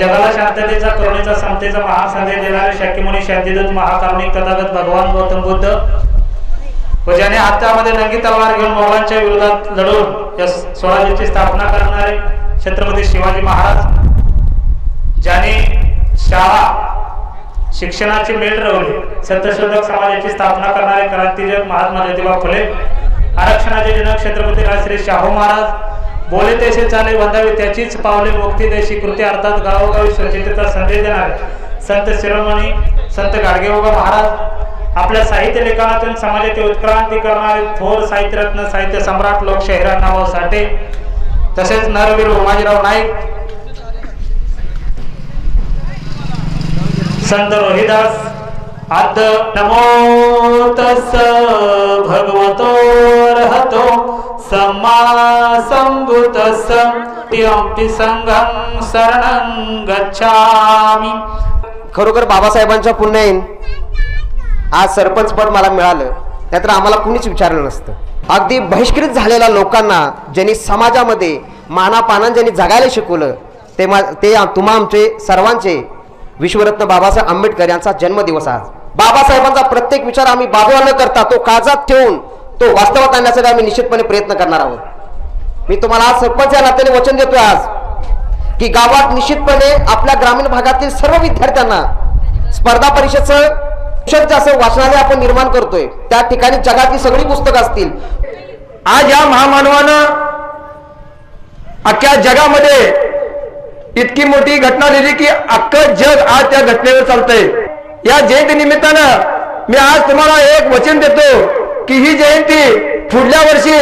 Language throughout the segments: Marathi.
जगाला शांततेचा करुणेचा समतेचा महासंदेश देणारे शाक्यमुनी शांतीदूत महाकारुणिक तथागत भगवान गौतम बुद्ध. व ज्याने हातामध्ये नंगी तलवार घेऊन मोगलांच्या विरोधात लढून या स्वराज्याची स्थापना करणारे छत्रपती शिवाजी महाराज ज्याने शाळा शिक्षणाची मेल रवली सत्यशोधक समाजाची स्थापना करणारे क्रांतिजक महात्मा ज्योतिबा फुले आरक्षणाचे जनक छत्रपती राजश्री शाहू महाराज बोले तसे चाले वंदावे त्याचीच पावले मुक्ती देशी कृती अर्थात गावोगावी स्वच्छतेचा संदेश देणारे. संत शिरोमणी संत गाडगेबाबा महाराज आपल्या साहित्य लेखनातून समाजाची उत्क्रांती करणारे थोर साहित्यरत्न साहित्य सम्राट लोक अण्णाभाऊ साठे तसेच नरवीर उमाजीराव नाईक संत रोहिदास आद नमो तस भगवतो. सम्मा संभूतस संघं शरणं गच्छामि। खरोखर बाबासाहेबांच्या पुण्याईन आज सरपंच पद मला मिळालं. नाहीतर आम्हाला कुणीच विचारलं नसतं. अगदी बहिष्कृत झालेल्या लोकांना ज्यांनी समाजामध्ये मानापानान ज्यांनी जगायला शिकवलं ते मा ते तुम्हा आमचे सर्वांचे विश्वरत्न बाबासाहेब आंबेडकर यांचा जन्मदिवस आज. बाबासाहेबांचा प्रत्येक विचार आम्ही बाजूला न करता तो काळजात ठेवून तो वास्तवात आणण्यासाठी आम्ही निश्चितपणे प्रयत्न करणार आहोत. मी तुम्हाला आज सरपंच या नात्याने वचन देतोय आज की गावात निश्चितपणे आपल्या ग्रामीण भागातील सर्व विद्यार्थ्यांना स्पर्धा परीक्षेचं असं वाचनालय आपण निर्माण करतोय. त्या ठिकाणी जगातली सगळी पुस्तकं असतील. आज या महामानवानं अख्ख्या जगामध्ये इतकी मोठी घटना लिहिली की अख्खं जग आज त्या घटनेवर चालतंय. या जयंती निमित्तानं मी आज तुम्हाला एक वचन देतो. की ही जयंती पुढल्या वर्षी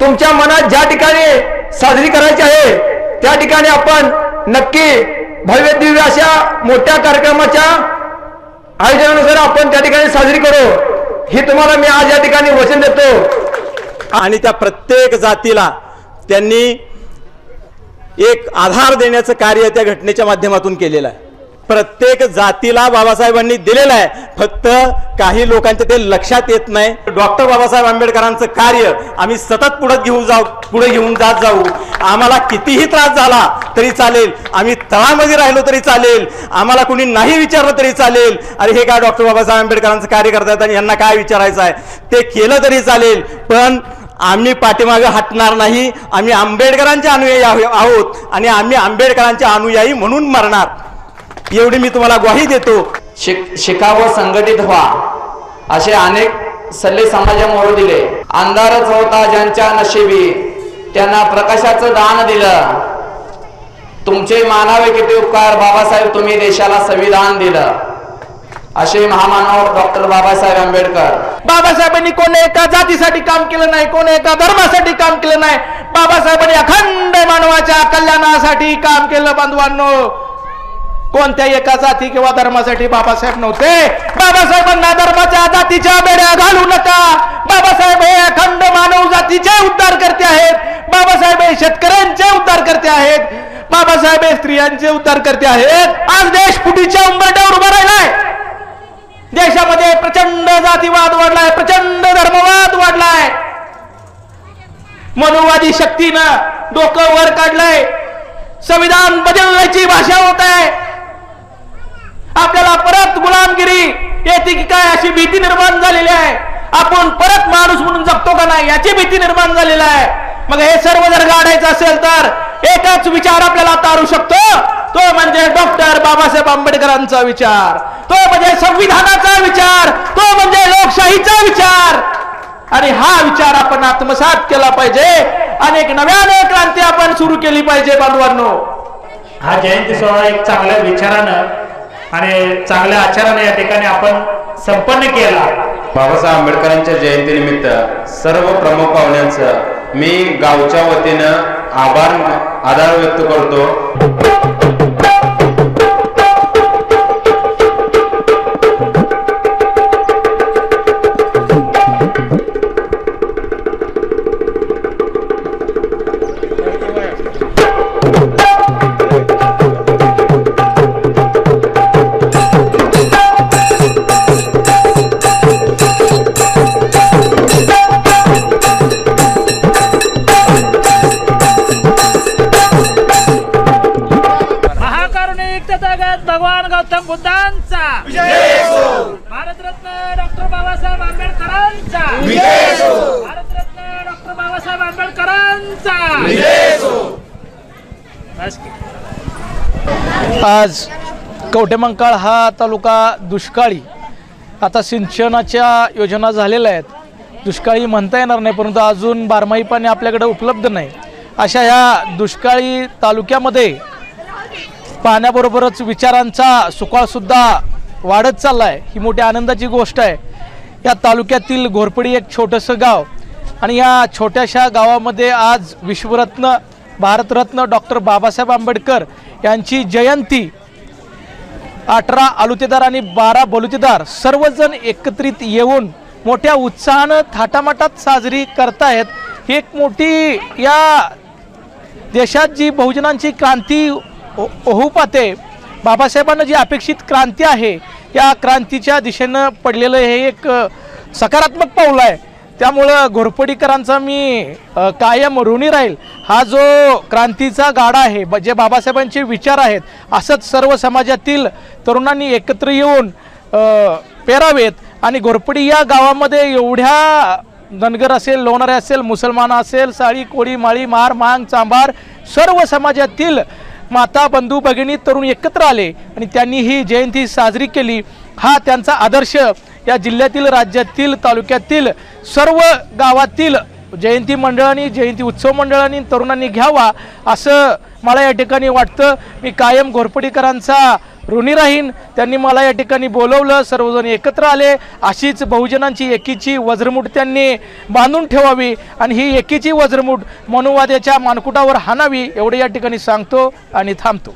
तुमच्या मनात ज्या ठिकाणी साजरी करायची आहे त्या ठिकाणी आपण नक्की भव्य दिव्य अशा मोठ्या कार्यक्रमाच्या आयोजनानुसार आपण त्या ठिकाणी साजरी करू. ही तुम्हाला मी आज या ठिकाणी वचन देतो. आणि त्या प्रत्येक जातीला त्यांनी एक आधार देण्याचं कार्य त्या घटनेच्या माध्यमातून केलेलं आहे. प्रत्येक जातीला बाबासाहेबांनी दिलेलं आहे. फक्त काही लोकांच्या ते लक्षात येत नाही. डॉक्टर बाबासाहेब आंबेडकरांचं कार्य आम्ही सतत पुढे घेऊन जाऊ पुढे घेऊन जात जाऊ. आम्हाला कितीही त्रास झाला तरी चालेल. आम्ही तळामध्ये राहिलो तरी चालेल. आम्हाला कुणी नाही विचारलं तरी चालेल. अरे हे काय डॉक्टर बाबासाहेब आंबेडकरांचं कार्य करतायत आणि यांना काय विचारायचं आहे? ते केलं तरी चालेल. पण आम्ही पाठीमागे हटणार नाही. आम्ही आंबेडकरांचे अनुयायी आहोत. आणि आम्ही आंबेडकरांचे अनुयायी म्हणून मरणार. एवढी मी तुम्हाला ग्वाही देतो. शिक शिकावं संघटित व्हा. असे अनेक सल्ले समाजामोर दिले. अंधारच होता ज्यांच्या नशिबी. त्यांना प्रकाशाचं दान दिलं. तुमचे मानावे किती उपकार बाबासाहेब तुम्ही देशाला संविधान दिलं. असे महामानव डॉक्टर बाबासाहेब आंबेडकर. बाबासाहेबांनी कोणी एका जातीसाठी काम केलं नाही कोणी एका धर्मासाठी काम केलं नाही. बाबासाहेबांनी अखंड मानवाच्या कल्याणासाठी काम केलं बांधवांनो. कोणत्याही एका जाती किंवा धर्मासाठी बाबासाहेब नव्हते. बाबासाहेबांना धर्माच्या जातीच्या बेड्या घालू नका. बाबासाहेब हे अखंड मानव जातीचे उद्धार करते आहेत. बाबासाहेब हे शेतकऱ्यांचे उद्धार करते आहेत. बाबासाहेब हे स्त्रियांचे उद्धार करते आहेत. आज देश फुटीच्या उंबरट्यावर उभा राहिलाय. देशामध्ये प्रचंड जातीवाद वाढलाय प्रचंड धर्मवाद वाढलाय. मनोवादी शक्तीनं डोकं वर काढलंय. संविधान बदलण्याची भाषा होत आहे. आपल्याला परत गुलामगिरी येते की काय अशी भीती निर्माण झालेली आहे? आपण परत माणूस म्हणून जगतो का नाही? याची भीती निर्माण झालेली आहे. मग हे सर्व जर गाडायचं असेल तर एकच विचार आपल्याला तारू शकतो. तो म्हणजे डॉक्टर बाबासाहेब आंबेडकरांचा विचार. तो म्हणजे संविधानाचा विचार. तो म्हणजे लोकशाहीचा विचार. आणि हा विचार आपण आत्मसात केला पाहिजे. आणि एक नव्याने क्रांती आपण सुरू केली पाहिजे बांधवांनो. हा जयंती सोहळा एक चांगल्या विचारानं आणि चांगल्या आचाराने या ठिकाणी आपण संपन्न केला. बाबासाहेब आंबेडकरांच्या जयंतीनिमित्त सर्व प्रमुख पाहुण्यांचं मी गावच्या वतीनं आभार आधार व्यक्त करतो. बुद्धांचा. भारतरत्न डॉक्टर बाबासाहेब आंबेडकरांचा. भारतरत्न डॉक्टर बाबासाहेब आंबेडकरांचा. आज कवटेमंकाळ हा तालुका दुष्काळी. आता सिंचनाच्या योजना झालेल्या आहेत. दुष्काळी म्हणता येणार नाही परंतु अजून बारमाही पाणी आपल्याकडे उपलब्ध नाही. अशा ह्या दुष्काळी तालुक्यामध्ये पाण्याबरोबरच विचारांचा सुकाळसुद्धा वाढत चालला आहे ही मोठी आनंदाची गोष्ट आहे. या तालुक्यातील घोरपडी एक छोटंसं गाव आणि या छोट्याशा गावामध्ये आज विश्वरत्न भारतरत्न डॉक्टर बाबासाहेब आंबेडकर यांची जयंती. अठरा आलुतेदार आणि बारा बलुतेदार सर्वजण एकत्रित येऊन मोठ्या उत्साहानं थाटामाटात साजरी करतायत ही एक मोठी या देशात जी बहुजनांची क्रांती होऊ पाहते बाबासाहेबांना जी अपेक्षित क्रांती आहे या क्रांतीच्या दिशेनं पडलेलं हे एक सकारात्मक पाऊल आहे. त्यामुळं घोरपडीकरांचा मी कायम ऋणी राहील. हा जो क्रांतीचा गाडा आहे ब- जे बाबासाहेबांचे विचार आहेत असंच सर्व समाजातील तरुणांनी एकत्र येऊन पेरावेत. आणि घोरपडी या गावामध्ये एवढ्या धनगर असेल लोणारे असेल मुसलमान असेल साळी कोळी माळी मार मांग चांभार सर्व समाजातील माता बंधू भगिनी तरुण एकत्र आले आणि त्यांनी ही जयंती साजरी केली. हा त्यांचा आदर्श या जिल्ह्यातील राज्यातील तालुक्यातील सर्व गावातील जयंती मंडळांनी जयंती उत्सव मंडळांनी तरुणांनी घ्यावा असं मला या ठिकाणी वाटतं. मी कायम घोरपडीकरांचा ऋणी राहीन. त्यांनी मला या ठिकाणी बोलवलं. सर्वजण एकत्र आले. अशीच बहुजनांची एकीची वज्रमूठ त्यांनी बांधून ठेवावी आणि ही एकीची वज्रमूठ मनुवाद्याच्या मानकुटावर हाणावी एवढे या ठिकाणी सांगतो आणि थांबतो.